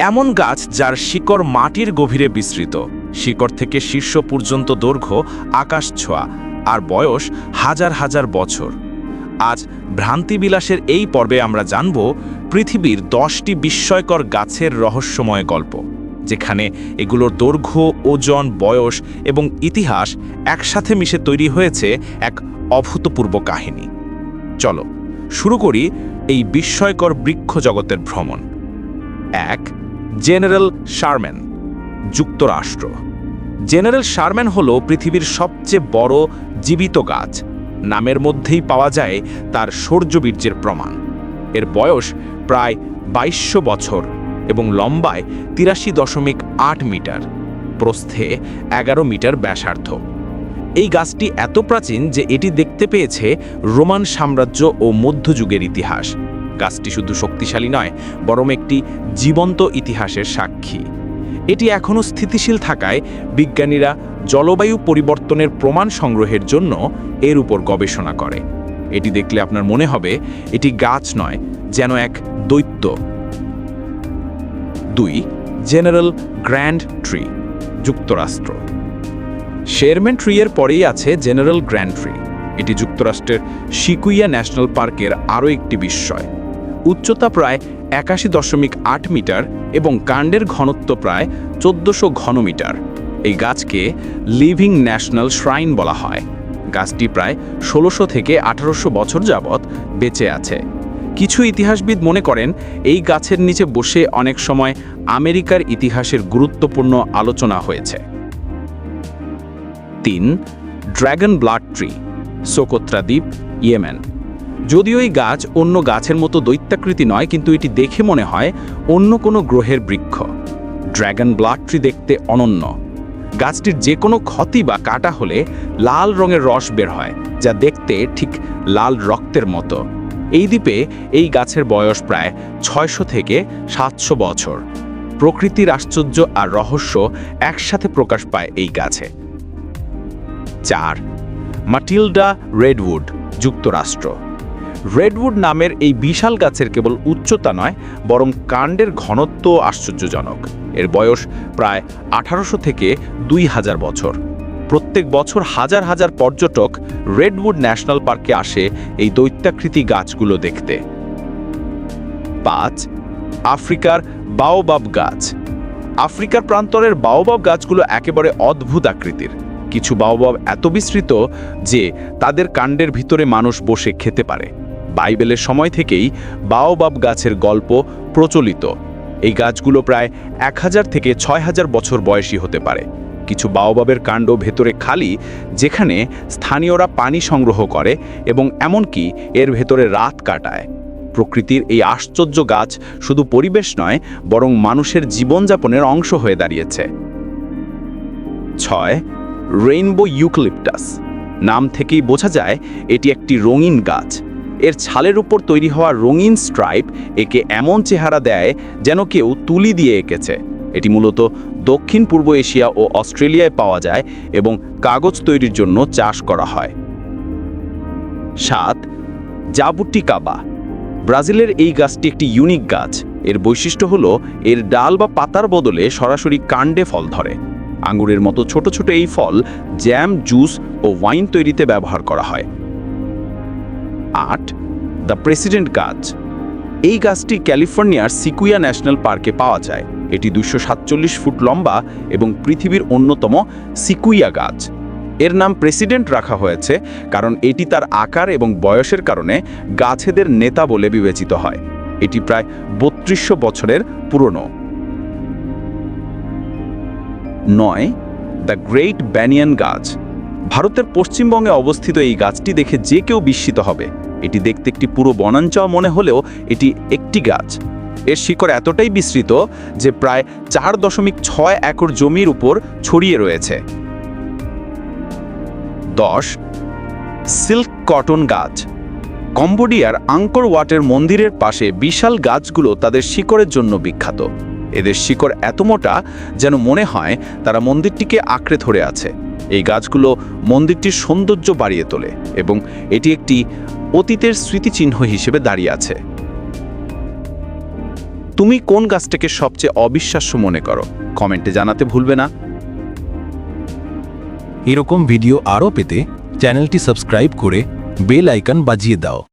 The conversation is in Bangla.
এমন গাছ যার শিকড় মাটির গভীরে বিস্তৃত। শিকড় থেকে শীর্ষ পর্যন্ত দৈর্ঘ্য আকাশ ছোঁয়া আর বয়স হাজার হাজার বছর। আজ ভ্রান্তিবিলাসের এই পর্বে আমরা জানব পৃথিবীর দশটি বিস্ময়কর গাছের রহস্যময় গল্প, যেখানে এগুলোর দৈর্ঘ্য, ওজন, বয়স এবং ইতিহাস একসাথে মিশে তৈরি হয়েছে এক অভূতপূর্ব কাহিনী। চলো শুরু করি এই বিস্ময়কর বৃক্ষ জগতের ভ্রমণ। এক জেনারেল শারম্যান, যুক্তরাষ্ট্র। জেনারেল শারম্যান হল পৃথিবীর সবচেয়ে বড় জীবিত গাছ। নামের মধ্যেই পাওয়া যায় তার শৌর্যবীর্যের প্রমাণ। এর বয়স প্রায় বাইশশো বছর এবং লম্বায় তিরাশি দশমিক আট মিটার। প্রস্থে এগারো মিটার ব্যাসার্ধ। এই গাছটি এত প্রাচীন যে এটি দেখতে পেয়েছে রোমান সাম্রাজ্য ও মধ্যযুগের ইতিহাস। গাছটি শুধু শক্তিশালী নয়, বরং একটি জীবন্ত ইতিহাসের সাক্ষী। এটি এখনও স্থিতিশীল থাকায় বিজ্ঞানীরা জলবায়ু পরিবর্তনের প্রমাণ সংগ্রহের জন্য এর উপর গবেষণা করে। এটি দেখলে আপনার মনে হবে, এটি গাছ নয়, যেন এক দৈত্য। দুই, জেনারেল গ্র্যান্ড ট্রি, যুক্তরাষ্ট্র। শেরম্যান ট্রিয়ের পরেই আছে জেনারেল গ্র্যান্ড ট্রি। এটি যুক্তরাষ্ট্রের শিকুইয়া ন্যাশনাল পার্কের আরও একটি বিস্ময়। উচ্চতা প্রায় একাশি দশমিক আট মিটার এবং কাণ্ডের ঘনত্ব প্রায় চোদ্দোশো ঘনমিটার। এই গাছকে লিভিং ন্যাশনাল শ্রাইন বলা হয়। গাছটি প্রায় ষোলোশো থেকে আঠারোশো বছর যাবৎ বেঁচে আছে। কিছু ইতিহাসবিদ মনে করেন, এই গাছের নিচে বসে অনেক সময় আমেরিকার ইতিহাসের গুরুত্বপূর্ণ আলোচনা হয়েছে। তিন ড্র্যাগন ব্লাড ট্রি, সোকোত্রা দ্বীপ, ইয়েমেন। যদিও এই গাছ অন্য গাছের মতো দৈত্যাকৃতি নয়, কিন্তু এটি দেখে মনে হয় অন্য কোনো গ্রহের বৃক্ষ। ড্র্যাগন ব্লাড ট্রি দেখতে অনন্য। গাছটির যে কোনো ক্ষতি বা কাটা হলে লাল রঙের রস বের হয়, যা দেখতে ঠিক লাল রক্তের মতো। এই দ্বীপে এই গাছের বয়স প্রায় ছয়শো থেকে সাতশো বছর। প্রকৃতির আশ্চর্য আর রহস্য একসাথে প্রকাশ পায় এই গাছে। চার, মাটিলডা রেডউড, যুক্তরাষ্ট্র। রেডউড নামের এই বিশাল গাছের কেবল উচ্চতা নয়, বরং কাণ্ডের ঘনত্ব আশ্চর্যজনক। এর বয়স প্রায় আঠারোশো থেকে দুই হাজার বছর। প্রত্যেক বছর হাজার হাজার পর্যটক রেডউড ন্যাশনাল পার্কে আসে এই দৈত্যাকৃতি গাছগুলো দেখতে। পাঁচ, আফ্রিকার বাওবাব গাছ। আফ্রিকার প্রান্তরের বাওবাব গাছগুলো একেবারে অদ্ভুত আকৃতির। কিছু বাওবাব এত বিস্তৃত যে তাদের কাণ্ডের ভিতরে মানুষ বসে খেতে পারে। বাইবেলের সময় থেকেই বাওবাব গাছের গল্প প্রচলিত। এই গাছগুলো প্রায় এক হাজার থেকে ছয় হাজার বছর বয়সী হতে পারে। কিছু বাওবাবের কাণ্ড ভেতরে খালি, যেখানে স্থানীয়রা পানি সংগ্রহ করে এবং এমনকি এর ভেতরে রাত কাটায়। প্রকৃতির এই আশ্চর্য গাছ শুধু পরিবেশ নয়, বরং মানুষের জীবনযাপনের অংশ হয়ে দাঁড়িয়েছে। ছয়, রেইনবো ইউক্লিপটাস নাম থেকেই বোঝা যায়, এটি একটি রঙিন গাছ। এর ছালের উপর তৈরি হওয়া রঙিন স্ট্রাইপ একে এমন চেহারা দেয় যেন কেউ তুলি দিয়ে এঁকেছে। এটি মূলত দক্ষিণ পূর্ব এশিয়া ও অস্ট্রেলিয়ায় পাওয়া যায় এবং কাগজ তৈরির জন্য চাষ করা হয়। সাত, জাবুটিকাবা। ব্রাজিলের এই গাছটি একটি ইউনিক গাছ। এর বৈশিষ্ট্য হল, এর ডাল বা পাতার বদলে সরাসরি কাণ্ডে ফল ধরে। আঙ্গুরের মতো ছোট ছোট এই ফল জ্যাম, জুস ও ওয়াইন তৈরিতে ব্যবহার করা হয়। আট, দ্য প্রেসিডেন্ট গাছ। এই গাছটি ক্যালিফোর্নিয়ার সিকুইয়া ন্যাশনাল পার্কে পাওয়া যায়। এটি দুশো সাতচল্লিশ ফুট লম্বা এবং পৃথিবীর অন্যতম সিকুইয়া গাছ। এর নাম প্রেসিডেন্ট রাখা হয়েছে কারণ এটি তার আকার এবং বয়সের কারণে গাছেদের নেতা বলে বিবেচিত হয়। এটি প্রায় বত্রিশশো বছরের পুরনো। নয়, দ্য গ্রেট ব্যানিয়ান গাছ। ভারতের পশ্চিমবঙ্গে অবস্থিত এই গাছটি দেখে যে কেউ বিস্মিত হবে। এটি দেখতে একটি পুরো বনাঞ্চল মনে হলেও এটি একটি গাছ। এর শিকড় এতটাই বিস্তৃত যে প্রায় চার দশমিক ছয় একর জমির উপর ছড়িয়ে রয়েছে। দশ, সিল্ক কটন গাছ। কম্বোডিয়ার আঙ্কর ওয়াটের মন্দিরের পাশে বিশাল গাছগুলো তাদের শিকড়ের জন্য বিখ্যাত। এদের শিকড় এত মোটা যেন মনে হয় তারা মন্দিরটিকে আঁকড়ে ধরে আছে। এই গাছগুলো মন্দিরটির সৌন্দর্য বাড়িয়ে তোলে এবং এটি একটি অতীতের স্মৃতিচিহ্ন হিসেবে দাঁড়িয়ে আছে। তুমি কোন গাছটাকে সবচেয়ে অবিশ্বাস্য মনে করো? কমেন্টে জানাতে ভুলবে না। এরকম ভিডিও আরও পেতে চ্যানেলটি সাবস্ক্রাইব করে বেল আইকন বাজিয়ে দাও।